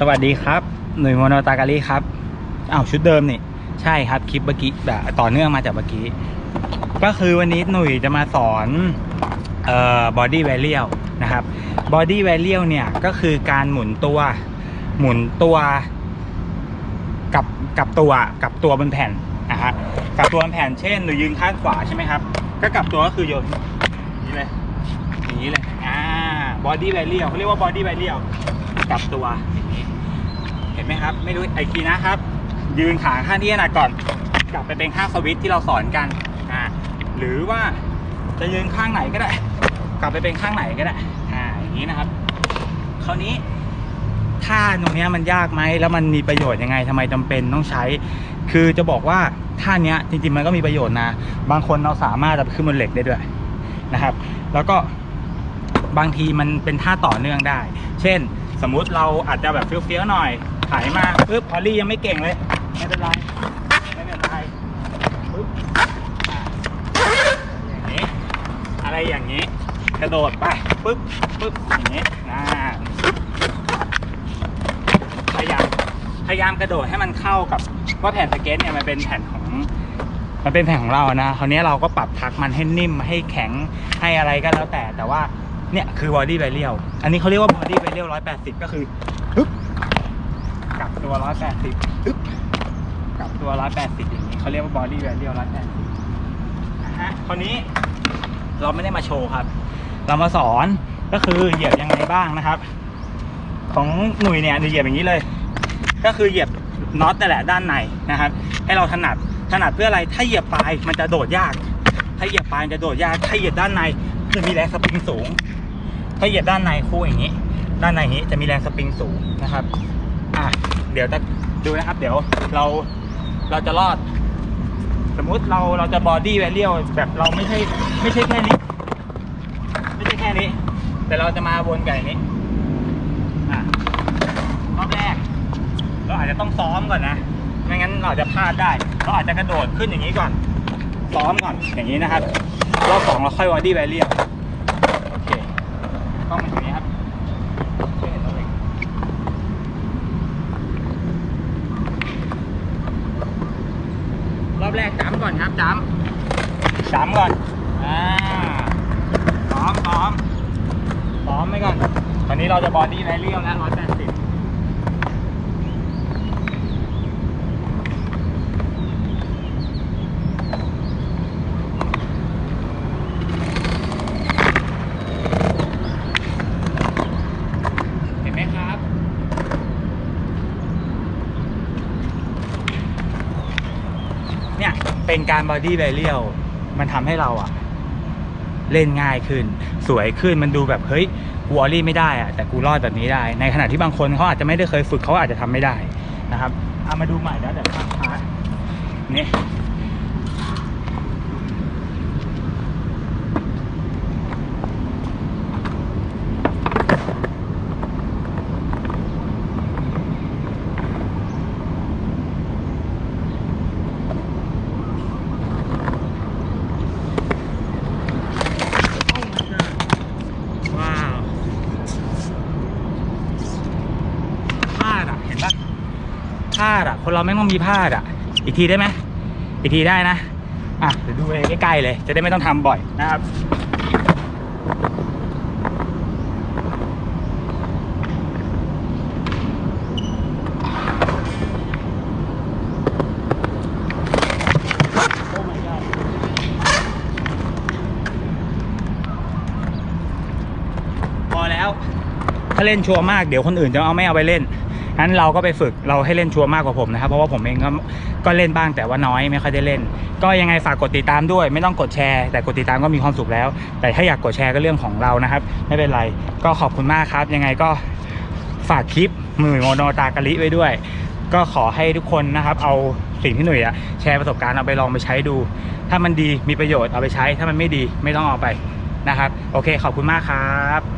สวัสดีครับ หนุ่ยโมโนตากาลีครับอ้าวชุดเดิมนี่ ใช่ครับคลิปเมื่อกี้แบบต่อเนื่องมาจากเมื่อกี้ ก็คือวันนี้หนุ่ยจะมาสอนเอ่อบอดี้แวเลียลนะครับบอดี้แวเลียลเนี่ยก็คือการหมุนตัวหมุนตัวกับกับตัวกับตัวบนแผ่นนะฮะกับตัวบนแผ่นเช่นหนูยืนข้างขวาใช่ไหมครับ ก็กลับตัวก็คือโยนนี้เลยอย่างนี้เลยอ่าบอดี้แวเลียลเขาเรียกว่าบอดี้แวเลียลกับตัว เห็นไหมครับ ไม่รู้ไอคีนะครับ ยืนขาข้างที่ถนัดก่อน กลับไปเป็นข้างสวิตที่เราสอนกันอ่าหรือว่าจะยืนข้างไหนก็ได้ กลับไปเป็นข้างไหนก็ได้อ่าอย่างนี้นะครับ คราวนี้ท่าตรงนี้มันยากไหมแล้วมันมีประโยชน์ยังไงทำไมจำเป็นต้องใช้ คือจะบอกว่าท่าเนี้ยจริงๆมันก็มีประโยชน์นะ บางคนเราสามารถจะขึ้นบนเหล็กได้ด้วยนะครับ แล้วก็บางทีมันเป็นท่าต่อเนื่องได้ เช่น สมมุติเราอาจจะแบบเฟี้ยวๆหน่อย ถ่ายมาปึ๊บพอลลี่ยังไม่เก่งเลย ไม่เป็นไร ไม่เป็นไรปึ๊บอะอย่างนี้ อะไรอย่างนี้ กระโดดไปปึ๊บปึ๊บอย่างนี้นะพยายามพยายามกระโดดให้มันเข้ากับว่าแผ่นสเก็ตเนี่ยมันเป็นแผ่นของมันเป็นแผ่นของเรานะคราวนี้เราก็ปรับทักมันให้นิ่มให้แข็งให้อะไรก็แล้วแต่แต่ว่าเนี่ยคือบอดี้ a บเ i ียอันนี้เขาเรียกว่าบอดี้ a บเ i ียร้อยแปดสิบก็คือปึ๊บ ตัวร้อยแปดสิบปึ๊บกลับตัวร้อยแปดสิบอย่างนี้เขาเรียกว่าบอดี้ a บเ i ียร้อยแปดสิบนะฮะคราวนี้เราไม่ได้มาโชว์ครับ เรามาสอนก็คือเหยียบยังไงบ้างนะครับ ของหนุ่ยเนี่ยหนูเหยียบอย่างนี้เลย ก็คือเหยียบน็อตนั่แหละด้านในนะครับ ให้เราถนัดถนัดเพื่ออะไรถ้าเหยียบปลายมันจะโดดยาก ถ้าเหยียบปลายจะโดดยากถ้าเหยียบด้านในจะมีแรงสปริงสูง ถ้าเหยียบด้านในคู่อย่างนี้ ด้านในนี้จะมีแรงสปริงสูงนะครับ เดี๋ยวจะดูนะครับ เดี๋ยวเราเราจะรอด สมมุติเราเราจะบอดี้แวเลียลแบบเราไม่ใช่ไม่ใช่แค่นี้ ไม่ใช่แค่นี้ แต่เราจะมาวนไก่นี้อะรอบแรก เราอาจจะต้องซ้อมก่อนนะไม่งั้นเราอาจจะพลาดได้ เราอาจจะกระโดดขึ้นอย่างนี้ก่อน ซ้อมก่อนอย่างนี้นะครับ รอบสองเราค่อยวอดี้แวเลียโอเคกล้องมันอยู่นี้บช่วยเห็นตัวเองร อบแรกจ้ำก่อนครับจ้ำจ้ำก่อนอ่าซ้อมซ้อมซ้อมไว้ก่อนตอนนี้เราจะบอดี้ไรเลียแล้วร้อยแปดสิบ เห็นไหมครับ เป็นการบอดี้แบเรียลมันทำให้เราอะเล่นง่ายขึ้น สวยขึ้นมันดูแบบเฮ้ยกูออลี่ไม่ได้อะแต่กูรอดแบบนี้ได้ ในขณะที่บางคนเขาอาจจะไม่ได้เคยฝึกเขาอาจจะทำไม่ได้นะครับเอามาดูใหม่แล้วเดี๋ยวข้างพาร์ทนี่ ว้าวพลาดอะ เห็นปะ พลาดอะ คนเราไม่ต้องมีพลาดอะ อีกทีได้ไหมอีกทีได้นะอะเดี๋ยวดูเลยใกล้ๆเลย จะได้ไม่ต้องทำบ่อยนะครับพอแล้วถ้าเล่นชัวร์มากเดี๋ยวคนอื่นจะเอาไม่เอาไปเล่น งั้นเราก็ไปฝึกเราให้เล่นชัวร์มากกว่าผมนะครับ เพราะว่าผมเองก็ก็เล่นบ้างแต่ว่าน้อยไม่ค่อยได้เล่น ก็ยังไงฝากกดติดตามด้วย ไม่ต้องกดแชร์แต่กดติดตามก็มีความสุขแล้ว แต่ถ้าอยากกดแชร์ก็เรื่องของเรานะครับ ไม่เป็นไรก็ขอบคุณมากครับ ยังไงก็ฝากคลิปมือโมโนตากะลิไว้ด้วย ก็ขอให้ทุกคนนะครับเอาสิ่งที่หนุ่ยอะแชร์ประสบการณ์เอาไปลองไปใช้ดู ถ้ามันดีมีประโยชน์เอาไปใช้ ถ้ามันไม่ดีไม่ต้องเอาไปนะครับ โอเคขอบคุณมากครับ